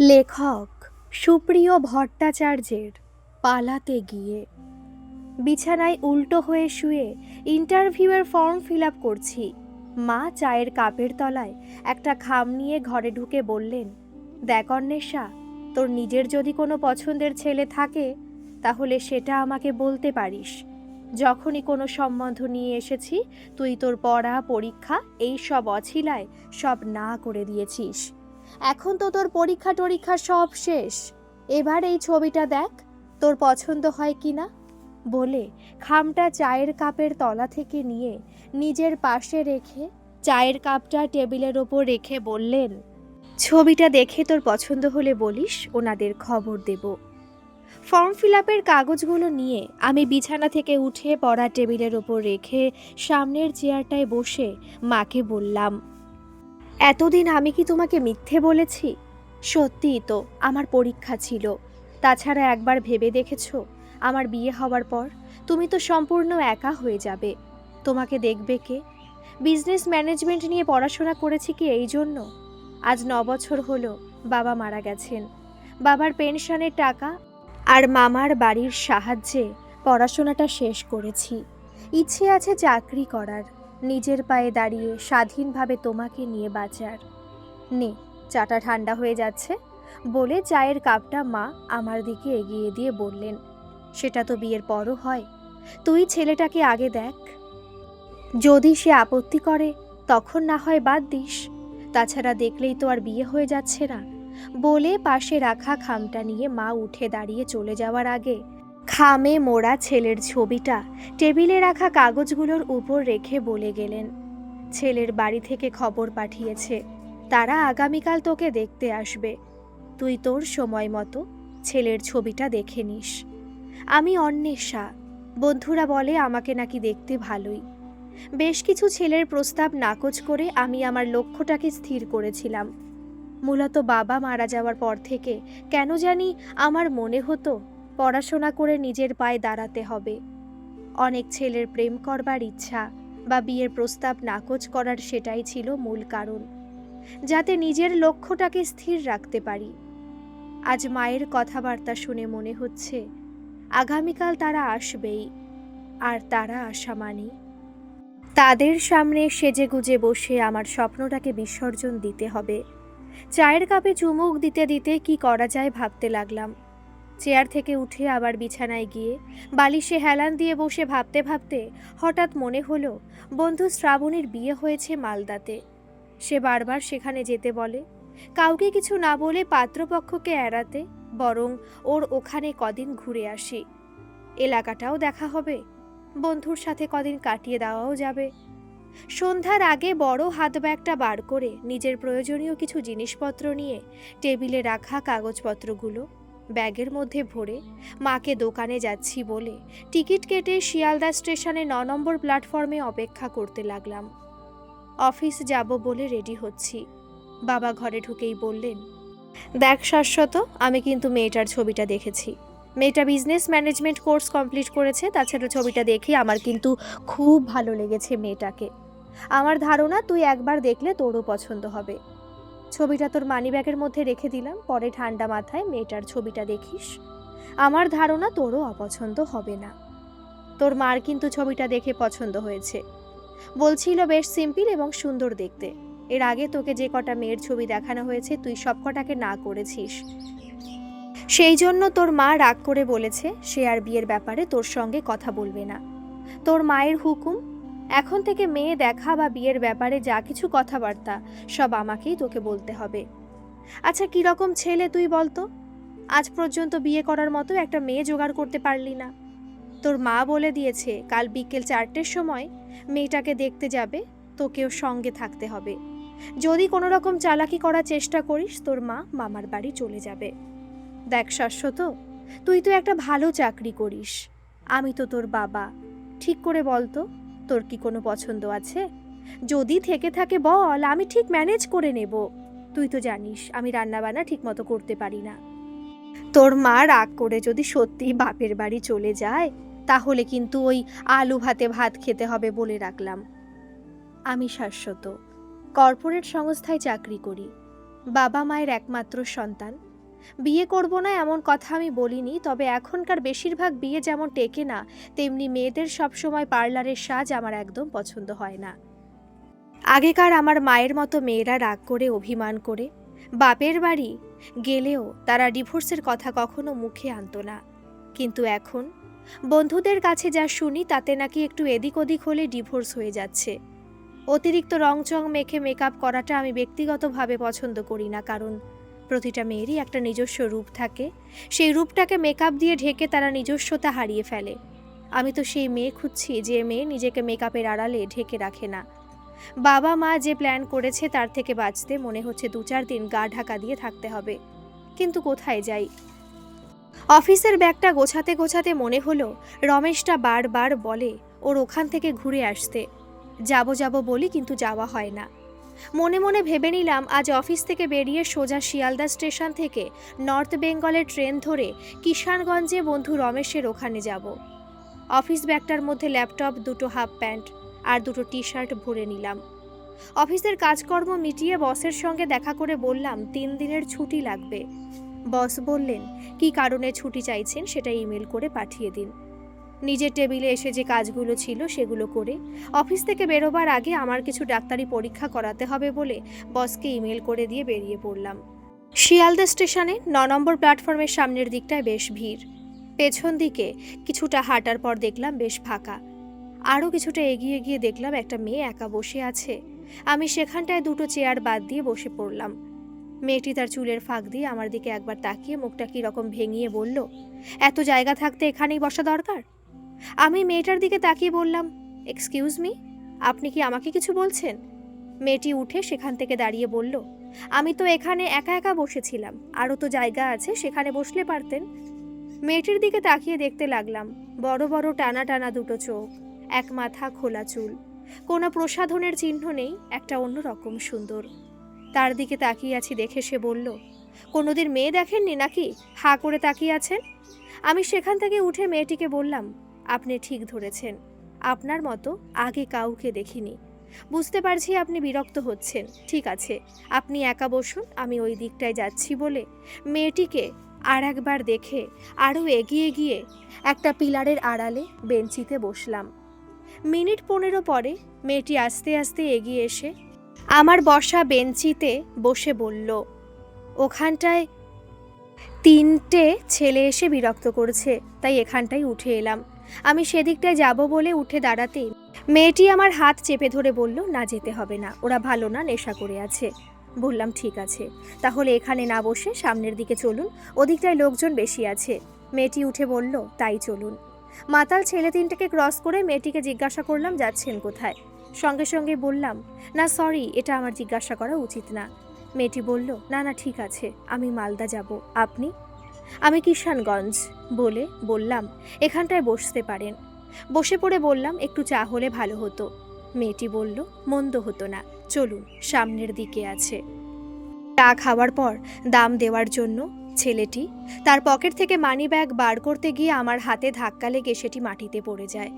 লেখক সুপ্রিয় ভট্টাচার্যের পালাতে গিয়ে। বিছানায় উল্টো হয়ে শুয়ে ইন্টারভিউয়ের ফর্ম ফিল আপ করছি। মা চায়ের কাপের তলায় একটা খাম নিয়ে ঘরে ঢুকে বললেন, দেখ অন্বেষা, তোর নিজের যদি কোনো পছন্দের ছেলে থাকে, তাহলে সেটা আমাকে বলতে পারিস। যখনই কোনো সম্বন্ধ নিয়ে এসেছি, তুই তোর পড়া, পরীক্ষা, এই সব অছিলায় সব না করে দিয়েছিস। এখন তো তোর পরীক্ষা টরীক্ষা সব শেষ। এবার এই ছবিটা দেখ, তোর পছন্দ হয় কি না? বলে খামটা চায়ের কাপের তলা থেকে নিয়ে নিজের পাশে রেখে চায়ের কাপটা টেবিলের ওপর রেখে বললেন, ছবিটা দেখে তোর পছন্দ হলে বলিস, ওনাদের খবর দেব। ফর্ম ফিল আপের কাগজগুলো নিয়ে আমি বিছানা থেকে উঠে পড়া টেবিলের ওপর রেখে সামনের চেয়ারটায় বসে মাকে বললাম এতদিন আমি কি তোমাকে মিথ্যে বলেছি? সত্যিই তো, আমার পরীক্ষা ছিল। তাছাড়া একবার ভেবে দেখেছ, আমার বিয়ে হওয়ার পর? তুমি তো সম্পূর্ণ একা হয়ে যাবে। তোমাকে দেখবে কে? বিজনেস ম্যানেজমেন্ট নিয়ে পড়াশোনা করেছি কি এই জন্য? আজ ন বছর হলো, বাবা মারা গেছেন। বাবার পেনশনের টাকা আর মামার বাড়ির সাহায্যে পড়াশোনাটা শেষ করেছি। ইচ্ছে আছে চাকরি করার। নিজের পায়ে দাঁড়িয়ে স্বাধীনভাবে তোমাকে নিয়ে বাঁচার। নে, চাটা ঠান্ডা হয়ে যাচ্ছে। বলে চায়ের কাপটা মা আমার দিকে এগিয়ে দিয়ে বললেন, সেটা তো বিয়ের পরও হয়। তুই ছেলেটাকে আগে দেখ। যদি সে আপত্তি করে, তখন না হয় বাদ দিস। তাছাড়া দেখলেই তো আর বিয়ে হয়ে যাচ্ছে না। বলে পাশে রাখা খামটা নিয়ে মা উঠে দাঁড়িয়ে চলে যাওয়ার আগে খামে মোড়া ছেলের ছবিটা টেবিলে রাখা কাগজগুলোর উপর রেখে বলে গেলেন। ছেলের বাড়ি থেকে খবর পাঠিয়েছে, তারা আগামীকাল তোকে দেখতে আসবে। তুই তোর সময় মতো ছেলের ছবিটা দেখে নিস। আমি অন্বেষা, বন্ধুরা বলে আমাকে নাকি দেখতে ভালোই। বেশ কিছু ছেলের প্রস্তাব নাকচ করে আমি আমার লক্ষ্যটাকে স্থির করেছিলাম। মূলত বাবা মারা যাওয়ার পর থেকে কেন জানি আমার মনে হতো পড়াশোনা করে নিজের পায়ে দাঁড়াতে হবে। অনেক ছেলের প্রেম করবার ইচ্ছা বা বিয়ের প্রস্তাব নাকচ করার সেটাই ছিল মূল কারণ, যাতে নিজের লক্ষ্যটাকে স্থির রাখতে পারি। আজ মায়ের কথাবার্তা শুনে মনে হচ্ছে, আগামীকাল তারা আসবেই, আর তারা আসা মানে। তাদের সামনে সেজে গুজে বসে আমার স্বপ্নটাকে বিসর্জন দিতে হবে। চায়ের কাপে চুমুক দিতে দিতে কি করা যায় ভাবতে লাগলাম। চেয়ার থেকে উঠে আবার বিছানায় গিয়ে বালিশে হেলান দিয়ে বসে ভাবতে ভাবতে হঠাৎ মনে হলো, বন্ধু শ্রাবণীর বিয়ে হয়েছে মালদাতে। সে বারবার সেখানে যেতে বলে, কাউকে কিছু না বলে পাত্রপক্ষকে এড়াতে, বরং ওর ওখানে কদিন ঘুরে আসি। এলাকাটাও দেখা হবে, বন্ধুর সাথে কদিন কাটিয়ে দেওয়াও যাবে। সন্ধ্যার আগে বড় হাত ব্যাগটা বার করে নিজের প্রয়োজনীয় কিছু জিনিসপত্র নিয়ে টেবিলে রাখা কাগজপত্রগুলো ব্যাগের মধ্যে ভরে মাকে দোকানে যাচ্ছি বলে টিকিট কেটে শিয়ালদা স্টেশনে ন নম্বর প্ল্যাটফর্মে অপেক্ষা করতে লাগলাম। অফিস যাব বলে রেডি হচ্ছি। বাবা ঘরে ঢুকেই বললেন, দেখ শাশ্বত, আমি কিন্তু মেয়েটার ছবিটা দেখেছি। মেয়েটা বিজনেস ম্যানেজমেন্ট কোর্স কমপ্লিট করেছে, তাছাড়া ছবিটা দেখে আমার কিন্তু খুব ভালো লেগেছে মেয়েটাকে। আমার ধারণা, তুই একবার দেখলে তোরও পছন্দ হবে। ছবিটা তোর মানিব্যাগের মধ্যে রেখে দিলাম, পরে ঠান্ডা মাথায় মেয়েটার ছবিটা দেখিস। আমার ধারণা তোরও অপছন্দ হবে না। তোর মার কিন্তু ছবিটা দেখে পছন্দ হয়েছে। বলছিল বেশ সিম্পল এবং সুন্দর দেখতে। এর আগে তোকে যে কটা মেয়ের ছবি দেখানো হয়েছে, তুই সব কটাকে না করেছিস। সেই জন্য তোর মা রাগ করে বলেছে, সে আর বিয়ের ব্যাপারে তোর সঙ্গে কথা বলবে না। তোর মায়ের হুকুম এখন থেকে মেয়ে দেখা বা বিয়ের ব্যাপারে যা কিছু কথাবার্তা, সব আমাকেই তোকে বলতে হবে। আচ্ছা কীরকম ছেলে তুই বলতো? আজ পর্যন্ত বিয়ে করার মতো একটা মেয়ে জোগাড় করতে পারলি না। তোর মা বলে দিয়েছে, কাল বিকেল চারটের সময় মেয়েটাকে দেখতে যাবে, তোকেও সঙ্গে থাকতে হবে। যদি কোনো রকম চালাকি করার চেষ্টা করিস, তোর মা মামার বাড়ি চলে যাবে। দেখ শাশ্বত তুই তো একটা ভালো চাকরি করিস। আমি তো তোর বাবা। ঠিক করে বলতো তোর কি কোনো পছন্দ আছে? যদি থেকে থাকে বল, আমি ঠিক ম্যানেজ করে নেব। তুই তো জানিস, আমি রান্নাবান্না ঠিক মতো করতে পারি না। তোর মা রাগ করে যদি সত্যি বাপের বাড়ি চলে যায়, তাহলে কিন্তু ওই আলু ভাতে ভাত খেতে হবে বলে রাখলাম। আমি শাশ্বত। কর্পোরেট সংস্থায় চাকরি করি। বাবা মায়ের একমাত্র সন্তান। বিয়ে করব না এমন কথা আমি বলিনি, তবে এখনকার বেশিরভাগ বিয়ে যেমন টেকে না, তেমনি মেয়েদের সবসময় পার্লারের সাজ আমার একদম পছন্দ হয় না। আগেকার আমার মায়ের মতো মেয়েরা রাগ করে, অভিমান করে, বাপের বাড়ি গেলেও তারা ডিভোর্সের কথা কখনো মুখে আনত না। কিন্তু এখন বন্ধুদের কাছে যা শুনি, তাতে নাকি একটু এদিক ওদিক হলে ডিভোর্স হয়ে যাচ্ছে। অতিরিক্ত রংচং মেখে মেকআপ করাটা আমি ব্যক্তিগতভাবে পছন্দ করি না, কারণ প্রতিটা মেয়েরই একটা নিজস্ব রূপ থাকে। সেই রূপটাকে মেকআপ দিয়ে ঢেকে তারা নিজস্বতা হারিয়ে ফেলে। আমি তো সেই মেয়ে খুঁজছি যে মেয়ে নিজেকে মেকআপের আড়ালে ঢেকে রাখে না। বাবা মা যে প্ল্যান করেছে তার থেকে বাঁচতে মনে হচ্ছে দু চার দিন গা ঢাকা দিয়ে থাকতে হবে। কিন্তু কোথায় যাই? অফিসের ব্যাগটা গোছাতে গোছাতে মনে হলো রমেশটা বারবার বলে, ওর ওখান থেকে ঘুরে আসতে। যাব যাব বলি কিন্তু যাওয়া হয় না। মনে মনে ভেবে নিলাম, আজ অফিস থেকে বেরিয়ে সোজা শিয়ালদা স্টেশন থেকে নর্থ বেঙ্গলের ট্রেন ধরে কিষানগঞ্জে বন্ধু রমেশের ওখানে যাব। অফিস ব্যাগটার মধ্যে ল্যাপটপ, দুটো হাফ প্যান্ট আর দুটো টি শার্ট ভরে নিলাম। অফিসের কাজকর্ম মিটিয়ে বসের সঙ্গে দেখা করে বললাম, তিন দিনের ছুটি লাগবে। বস বললেন, কী কারণে ছুটি চাইছেন সেটা ইমেল করে পাঠিয়ে দিন। নিজের টেবিলে এসে যে কাজগুলো ছিল সেগুলো করে। অফিস থেকে বেরোবার আগে আমার কিছু ডাক্তারি পরীক্ষা করাতে হবে বলে বসকে ইমেল করে দিয়ে বেরিয়ে পড়লাম। শিয়ালদা স্টেশনে ন নম্বর প্ল্যাটফর্মের সামনের দিকটায় বেশ ভিড়। পেছন দিকে কিছুটা হাঁটার পর দেখলাম বেশ ফাঁকা। আরও কিছুটা এগিয়ে গিয়ে দেখলাম একটা মেয়ে একা বসে আছে। আমি সেখানটায় দুটো চেয়ার বাদ দিয়ে বসে পড়লাম। মেয়েটি তার চুলের ফাঁক দিয়ে আমার দিকে একবার তাকিয়ে মুখটা কীরকম ভেঙিয়ে বলল, এত জায়গা থাকতে এখানেই বসা দরকার? আমি মেয়েটার দিকে তাকিয়ে বললাম এক্সকিউজ মি আপনি কি আমাকে কিছু বলছেন? মেয়েটি উঠে সেখান থেকে দাঁড়িয়ে বলল, আমি তো এখানে একা একা বসেছিলাম, আরও তো জায়গা আছে, সেখানে বসলে পারতেন? মেয়েটির দিকে তাকিয়ে দেখতে লাগলাম, বড় বড় টানা টানা দুটো চোখ, এক মাথা খোলা চুল, কোনো প্রসাধনের চিহ্ন নেই, একটা অন্যরকম সুন্দর। তার দিকে তাকিয়ে আছি দেখে সে বলল, কোনোদিন মেয়ে দেখেননি নাকি? হা করে তাকিয়ে আছেন? আমি সেখান থেকে উঠে মেয়েটিকে বললাম আপনি ঠিক ধরেছেন। আপনার মতো আগে কাউকে দেখিনি। বুঝতে পারছি আপনি বিরক্ত হচ্ছেন। ঠিক আছে, আপনি একা বসুন, আমি ওই দিকটায় যাচ্ছি বলে। মেয়েটিকে আর একবার দেখে আরও এগিয়ে গিয়ে একটা পিলারের আড়ালে বেঞ্চিতে বসলাম। মিনিট পনেরো পরে মেয়েটি আস্তে আস্তে এগিয়ে এসে আমার বসা বেঞ্চিতে বসে বলল, ওখানটায় তিনটে ছেলে এসে বিরক্ত করছে, তাই এখানটায় উঠে এলাম। আমি সেদিকটায় যাব বলে উঠে দাঁড়াতেই মেয়েটি আমার হাত চেপে ধরে বলল, না যেতে হবে না, ওরা ভালো না, নেশা করে আছে। বললাম, ঠিক আছে, তাহলে এখানে না বসে সামনের দিকে চলুন, ওদিকটায় লোকজন বেশি আছে। মেয়েটি উঠে বলল, তাই চলুন। মাতাল ছেলে তিনটাকে ক্রস করে মেয়েটিকে জিজ্ঞাসা করলাম, যাচ্ছেন কোথায়? সঙ্গে সঙ্গে বললাম, না, সরি, এটা আমার জিজ্ঞাসা করা উচিত না। মেয়েটি বলল, না না, ঠিক আছে, আমি মালদা যাব। আপনি? আমি কিষানগঞ্জ, বলে বললাম, এখানটায় বসতে পারেন। বসে পড়ে বললাম, একটু চা হলে ভালো হতো। মেয়েটি বলল, মন্দ হতো না, চলুন, সামনের দিকে আছে। চা খাওয়ার পর দাম দেওয়ার জন্য ছেলেটি তার পকেট থেকে মানি ব্যাগ বার করতে গিয়ে আমার হাতে ধাক্কা লেগে সেটি মাটিতে পড়ে যায়।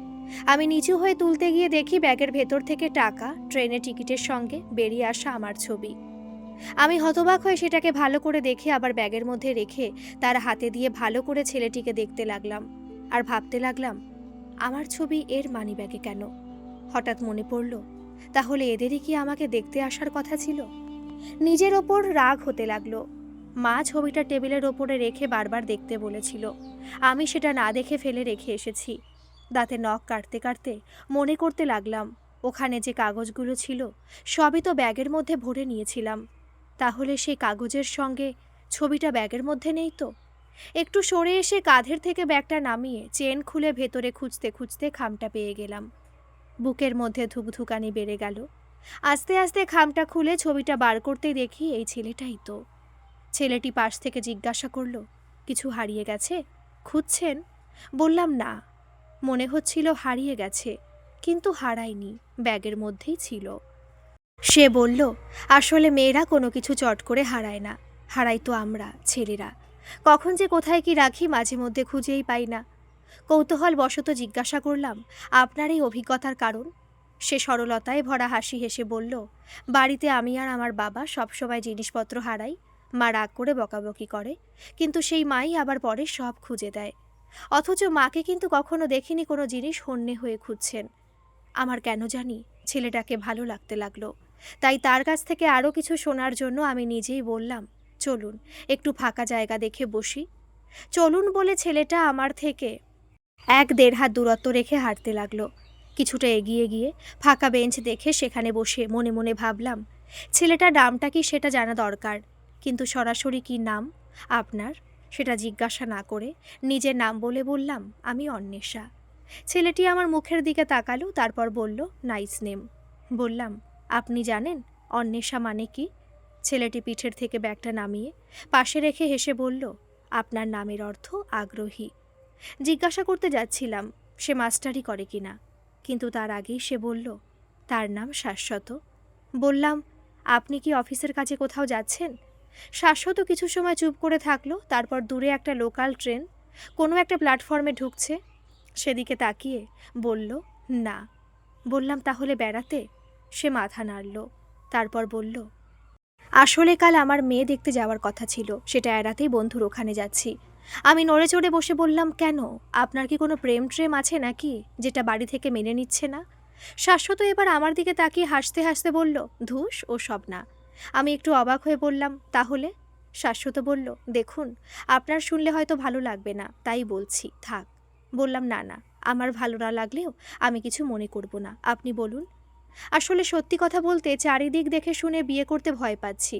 আমি নিচু হয়ে তুলতে গিয়ে দেখি ব্যাগের ভেতর থেকে টাকা, ট্রেনের টিকিটের সঙ্গে বেরিয়ে আসা আমার ছবি। আমি হতবাক হয়ে সেটাকে ভালো করে দেখে আবার ব্যাগের মধ্যে রেখে তার হাতে দিয়ে ভালো করে ছেলেটিকে দেখতে লাগলাম। আর ভাবতে লাগলাম, আমার ছবি এর মানি ব্যাগে কেন? হঠাৎ মনে পড়ল, তাহলে এদেরই কি আমাকে দেখতে আসার কথা ছিল? নিজের ওপর রাগ হতে লাগল। মা ছবিটা টেবিলের ওপরে রেখে বারবার দেখতে বলেছিল। আমি সেটা না দেখে ফেলে রেখে এসেছি। দাঁতে নখ কাটতে কাটতে মনে করতে লাগলাম, ওখানে যে কাগজগুলো ছিল, সবই তো ব্যাগের মধ্যে ভরে নিয়েছিলাম। তাহলে সেই কাগজের সঙ্গে ছবিটা ব্যাগের মধ্যে নেই তো? একটু সরে এসে কাঁধের থেকে ব্যাগটা নামিয়ে চেন খুলে ভেতরে খুঁজতে খুঁজতে খামটা পেয়ে গেলাম। বুকের মধ্যে ধুকধুকানি বেড়ে গেল। আস্তে আস্তে খামটা খুলে ছবিটা বার করতেই দেখি এই ছেলেটাই তো। ছেলেটি পাশ থেকে জিজ্ঞাসা করল, কিছু হারিয়ে গেছে? খুঁজছেন? বললাম, না। মনে হচ্ছিল হারিয়ে গেছে, কিন্তু হারায়নি, ব্যাগের মধ্যেই ছিল। সে বলল, আসলে মেয়েরা কোনো কিছু চট করে হারায় না, হারাই তো আমরা, ছেলেরা। কখন যে কোথায় কি রাখি মাঝে মধ্যে খুঁজেই পাই না। কৌতূহল বশত জিজ্ঞাসা করলাম, আপনার এই অভিজ্ঞতার কারণ? সে সরলতায় ভরা হাসি হেসে বলল, বাড়িতে আমি আর আমার বাবা সবসময় জিনিসপত্র হারাই, মা রাগ করে বকাবকি করে, কিন্তু সেই মাই আবার পরে সব খুঁজে দেয়। অথচ মাকে কিন্তু কখনো দেখিনি কোনো জিনিস হন্যে হয়ে খুঁজছেন। আমার কেন জানি ছেলেটাকে ভালো লাগতে লাগল। তাই তার কাছ থেকে আরও কিছু শোনার জন্য আমি নিজেই বললাম, চলুন, একটু ফাঁকা জায়গা দেখে বসি। চলুন বলে ছেলেটা আমার থেকে এক দেড় হাত দূরত্ব রেখে হাঁটতে লাগল। কিছুটা এগিয়ে গিয়ে ফাঁকা বেঞ্চ দেখে সেখানে বসে মনে মনে ভাবলাম ছেলেটার নামটা কি সেটা জানা দরকার, কিন্তু সরাসরি কি নাম, আপনার? সেটা জিজ্ঞাসা না করে নিজের নাম বলে বললাম, আমি অন্বেষা। ছেলেটি আমার মুখের দিকে তাকালো, তারপর বলল, নাইস নেম। বললাম আপনি জানেন, অন্বেষা মানে কি? ছেলেটি পিঠের থেকে ব্যাগটা নামিয়ে পাশে রেখে হেসে বলল, আপনার নামের অর্থ আগ্রহী। জিজ্ঞাসা করতে যাচ্ছিলাম, সে মাস্টারি করে কি না? কিন্তু তার আগেই সে বলল, তার নাম শাশ্বত। বললাম, আপনি কি অফিসের কাছে কোথাও যাচ্ছেন? শাশ্বত কিছু সময় চুপ করে থাকল, তারপর দূরে একটা লোকাল ট্রেন কোনো একটা প্ল্যাটফর্মে ঢুকছে। সেদিকে তাকিয়ে বলল, না। বললাম, তাহলে বেড়াতে? সে মাথা নাড়ল, তারপর বলল, আসলে কাল আমার মেয়ে দেখতে যাওয়ার কথা ছিল, সেটা এড়াতেই বন্ধুর ওখানে যাচ্ছি। আমি নড়ে চড়ে বসে বললাম, কেন? আপনার কি কোনো প্রেম ট্রেম আছে নাকি, যেটা বাড়ি থেকে মেনে নিচ্ছে না? শাশ্বত এবার আমার দিকে তাকিয়ে হাসতে হাসতে বলল, ধুস, ও সব না। আমি একটু অবাক হয়ে বললাম, তাহলে? শাশ্বত বলল, দেখুন, আপনার শুনলে হয়তো ভালো লাগবে না, তাই বলছি, থাক। বললাম, না না, আমার ভালো না লাগলেও আমি কিছু মনে করব না। আপনি বলুন আসলে সত্যি কথা বলতে চারিদিক দেখে শুনে বিয়ে করতে ভয় পাচ্ছি।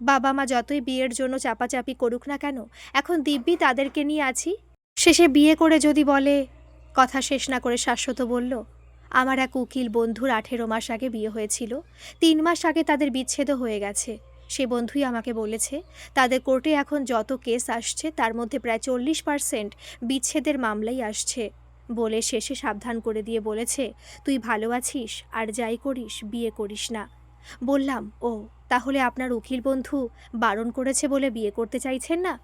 বাবা মা যতই বিয়ের জন্য চাপাচাপি করুক না কেন, এখন দিব্যি তাদেরকে নিয়ে আছি। শেষে বিয়ে করে যদি বলে, কথা শেষ না করে শাশ্বত বলল, আমার এক উকিল বন্ধুর আঠেরো মাস আগে বিয়ে হয়েছিল। তিন মাস আগে তাদের বিচ্ছেদও হয়ে গেছে। সে বন্ধুই আমাকে বলেছে, তাদের কোর্টে এখন যত কেস আসছে, তার মধ্যে প্রায় চল্লিশ পার্সেন্ট বিচ্ছেদের মামলাই আসছে। বলে শেষে সাবধান করে দিয়ে বলেছে, তুই ভালো আছিস, আর যাই করিস, বিয়ে করিস না। বললাম, ও, তাহলে আপনার উকিল বন্ধু বারণ করেছে বলে বিয়ে করতে চাইছেন না?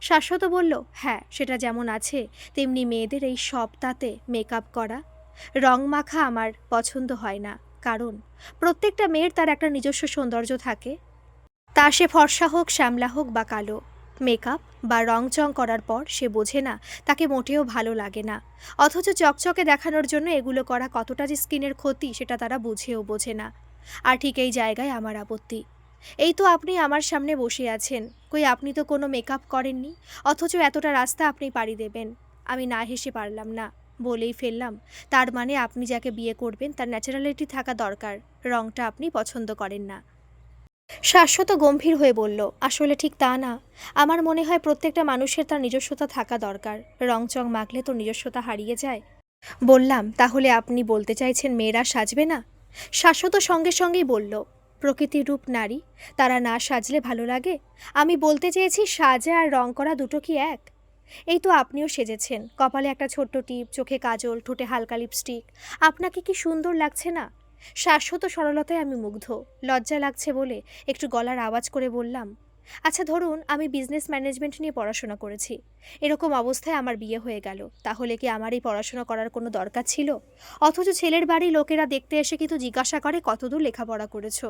শাশ্বত বলল হ্যাঁ সেটা যেমন আছে, তেমনি মেয়েদের এই সবটাতে মেকআপ করা। রং মাখা আমার পছন্দ হয় না, কারণ প্রত্যেকটা মেয়ের তার একটা নিজস্ব সৌন্দর্য থাকে। তা সে ফর্সা হোক, শ্যামলা হোক বা কালো। মেকআপ বা রং চং করার পর সে বোঝে না, তাকে মোটেও ভালো লাগে না। অথচ চকচকে দেখানোর জন্য এগুলো করা কতটা যে স্কিনের ক্ষতি, সেটা তারা বুঝেও বোঝে না। আর ঠিক এই জায়গায় আমার আপত্তি। এই তো আপনি আমার সামনে বসে আছেন। কই আপনি তো কোনো মেকআপ করেননি? অথচ এতটা রাস্তা আপনি পাড়ি দেবেন। আমি না হেসে পারলাম না। বলেই ফেললাম। তার মানে আপনি যাকে বিয়ে করবেন, তার ন্যাচারালিটি থাকা দরকার। রংটা আপনি পছন্দ করেন না। শাশ্বত গম্ভীর হয়ে বলল, আসলে ঠিক তা না। আমার মনে হয় প্রত্যেকটা মানুষের তার নিজস্বতা থাকা দরকার। রং চং মাখলে তো নিজস্বতা হারিয়ে যায়। বললাম, তাহলে আপনি বলতে চাইছেন মেয়েরা সাজবে না? শাশ্বত সঙ্গে সঙ্গেই বলল, প্রকৃতির রূপ নারী, তারা না সাজলে ভালো লাগে? আমি বলতে চেয়েছি সাজা আর রং করা দুটো কি এক? এই তো আপনিও সেজেছেন। কপালে একটা ছোট্ট টিপ, চোখে কাজল, ঠোঁটে হালকা লিপস্টিক আপনাকে কি সুন্দর লাগছে না? শাশ্বত সরলতায় আমি মুগ্ধ। লজ্জা লাগছে বলে একটু গলার আওয়াজ করে বললাম আচ্ছা ধরুন, আমি বিজনেস ম্যানেজমেন্ট নিয়ে পড়াশোনা করেছি। এরকম অবস্থায় আমার বিয়ে হয়ে গেল, তাহলে কি আমার এই পড়াশোনা করার কোনো দরকার ছিল? অথচ ছেলের বাড়ির লোকেরা দেখতে এসে কিন্তু জিজ্ঞাসা করে, কতদূর লেখাপড়া করেছ?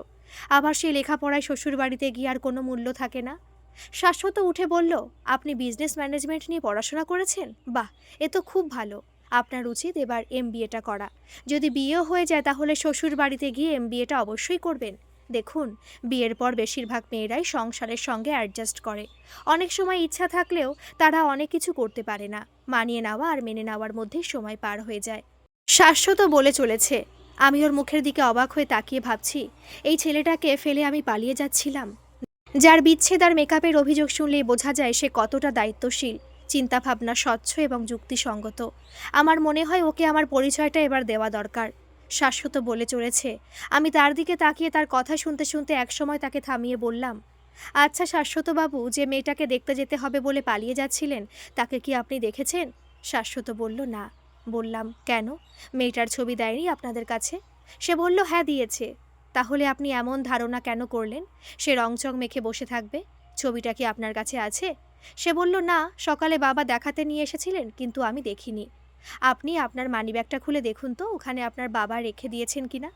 আবার সেই লেখাপড়ায় শ্বশুর বাড়িতে গিয়ে আর কোনো মূল্য থাকে না? শাশ্বত উঠে বলল, আপনি বিজনেস ম্যানেজমেন্ট নিয়ে পড়াশোনা করেছেন? বাহ, এ তো খুব ভালো। আপনার উচিত এবার এম বিএটা করা। যদি বিয়েও হয়ে যায় তাহলে শ্বশুর বাড়িতে গিয়ে এম বিএটা অবশ্যই করবেন। দেখুন, বিয়ের পর বেশিরভাগ মেয়েরাই সংসারের সঙ্গে অ্যাডজাস্ট করে। অনেক সময় ইচ্ছা থাকলেও তারা অনেক কিছু করতে পারে না। মানিয়ে নেওয়া আর মেনে নেওয়ার মধ্যেই সময় পার হয়ে যায়। শাশ্বত বলে চলেছে। আমি ওর মুখের দিকে অবাক হয়ে তাকিয়ে ভাবছি, এই ছেলেটাকে ফেলে আমি পালিয়ে যাচ্ছিলাম। যার বিচ্ছেদ আর মেকআপের অভিযোগ শুনলেই বোঝা যায় সে কতটা দায়িত্বশীল। চিন্তাভাবনা স্বচ্ছ এবং যুক্তিসঙ্গত। আমার মনে হয় ওকে আমার পরিচয়টা এবার দেওয়া দরকার। শাশ্বত বলে চলেছে। আমি তার দিকে তাকিয়ে তার কথা শুনতে শুনতে একসময় তাকে থামিয়ে বললাম আচ্ছা শাশ্বতবাবু, যে মেয়েটাকে দেখতে যেতে হবে বলে পালিয়ে যাচ্ছিলেন, তাকে কি আপনি দেখেছেন? শাশ্বত বলল, না। বললাম, কেন? মেয়েটার ছবি দেয়নি আপনাদের কাছে? সে বলল হ্যাঁ দিয়েছে। তাহলে আপনি এমন ধারণা কেন করলেন? সে রংচং মেখে বসে থাকবে। ছবিটা কি আপনার কাছে আছে? সে বলল, না, সকালে বাবা দেখাতে নিয়ে এসেছিলেন, কিন্তু আমি দেখিনি। আপনি আপনার মানিব্যাগটা খুলে দেখুন তো, ওখানে আপনার বাবা রেখে দিয়েছেন কিনা?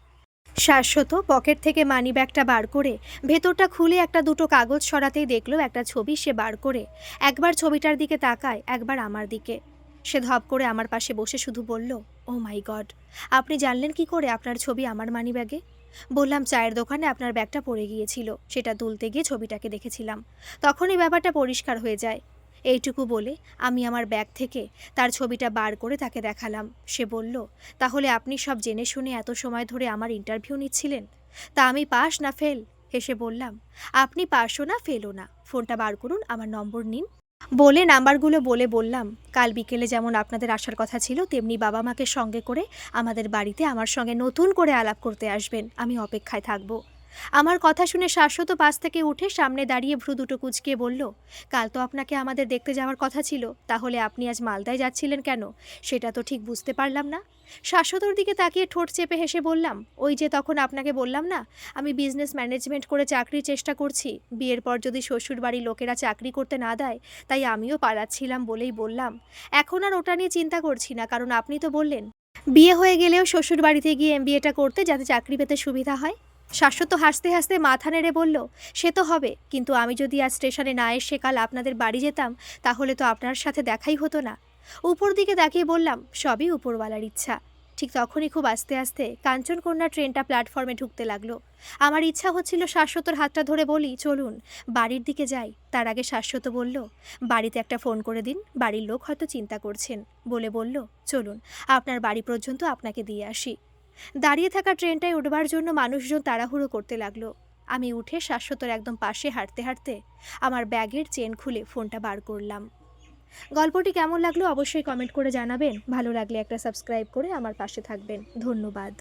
শাশ্বত পকেট থেকে মানি ব্যাগটা বার করে ভেতরটা খুলে একটা দুটো কাগজ সরাতেই দেখল, একটা ছবি সে বার করে। একবার ছবিটার দিকে তাকায়, একবার আমার দিকে। সে ধপ করে আমার পাশে বসে শুধু বলল ও মাই গড আপনি জানলেন কি করে আপনার ছবি আমার মানি ব্যাগে বললাম, চায়ের দোকানে আপনার ব্যাগটা পড়ে গিয়েছিল। সেটা তুলতে গিয়ে ছবিটাকে দেখেছিলাম। তখনই ব্যাপারটা পরিষ্কার হয়ে যায়। এইটুকু বলে আমি আমার ব্যাগ থেকে তার ছবিটা বার করে তাকে দেখালাম। সে বলল, তাহলে আপনি সব জেনে শুনে এত সময় ধরে আমার ইন্টারভিউ নিচ্ছিলেন? তা আমি পাস না ফেল? হেসে বললাম, আপনি পাসও না, ফেলও না। ফোনটা বার করুন, আমার নম্বর নিন। বলে নাম্বারগুলো বলে বললাম। কাল বিকেলে যেমন আপনাদের আসার কথা ছিল, তেমনি বাবা মাকে সঙ্গে করে আমাদের বাড়িতে আমার সঙ্গে নতুন করে আলাপ করতে আসবেন। আমি অপেক্ষায় থাকব। আমার কথা শুনে শাশ্বত পাশ থেকে উঠে সামনে দাঁড়িয়ে ভ্রু দুটো কুচকিয়ে বলল, কাল তো আপনাকে আমাদের দেখতে যাওয়ার কথা ছিল, তাহলে আপনি আজ মালদায় যাচ্ছিলেন কেন? সেটা তো ঠিক বুঝতে পারলাম না। শাশ্বতর দিকে তাকিয়ে ঠোঁট চেপে হেসে বললাম, ওই যে তখন আপনাকে বললাম না, আমি বিজনেস ম্যানেজমেন্ট করে চাকরির চেষ্টা করছি, বিয়ের পর যদি শ্বশুর বাড়ির লোকেরা চাকরি করতে না দেয়, তাই আমিও পালাচ্ছিলাম বলেই বললাম। এখন আর ওটা নিয়ে চিন্তা করছি না, কারণ আপনি তো বললেন, বিয়ে হয়ে গেলেও শ্বশুর বাড়িতে গিয়ে এমবিএটা করতে যাতে চাকরি পেতে সুবিধা হয়। শাশ্বত হাসতে হাসতে মাথা নেড়ে বলল, সে তো হবে, কিন্তু আমি যদি আজ স্টেশনে না এসে কাল আপনাদের বাড়ি যেতাম, তাহলে তো আপনার সাথে দেখাই হতো না। উপর দিকে তাকিয়ে বললাম, সবই উপরওয়ালার ইচ্ছা। ঠিক তখনই খুব আস্তে আস্তে কাঞ্চনকন্যা ট্রেনটা প্ল্যাটফর্মে ঢুকতে লাগল। আমার ইচ্ছা হচ্ছিল শাশ্বতর হাতটা ধরে বলি, চলুন, বাড়ির দিকে যাই। তার আগে শাশ্বত বলল, বাড়িতে একটা ফোন করে দিন, বাড়ির লোক হয়তো চিন্তা করছেন। বলে বলল, চলুন, আপনার বাড়ি পর্যন্ত আপনাকে দিয়ে আসি। দাঁড়িয়ে থাকা ট্রেনটায় উঠবার জন্য মানুষজন তাড়াহুড়ো করতে লাগল। আমি উঠে শাশ্বতর একদম পাশে হাঁটতে হাঁটতে আমার ব্যাগের চেন খুলে ফোনটা বার করলাম। গল্পটি কেমন লাগল অবশ্যই কমেন্ট করে জানাবেন। ভালো লাগলে একটা সাবস্ক্রাইব করে আমার পাশে থাকবেন। ধন্যবাদ।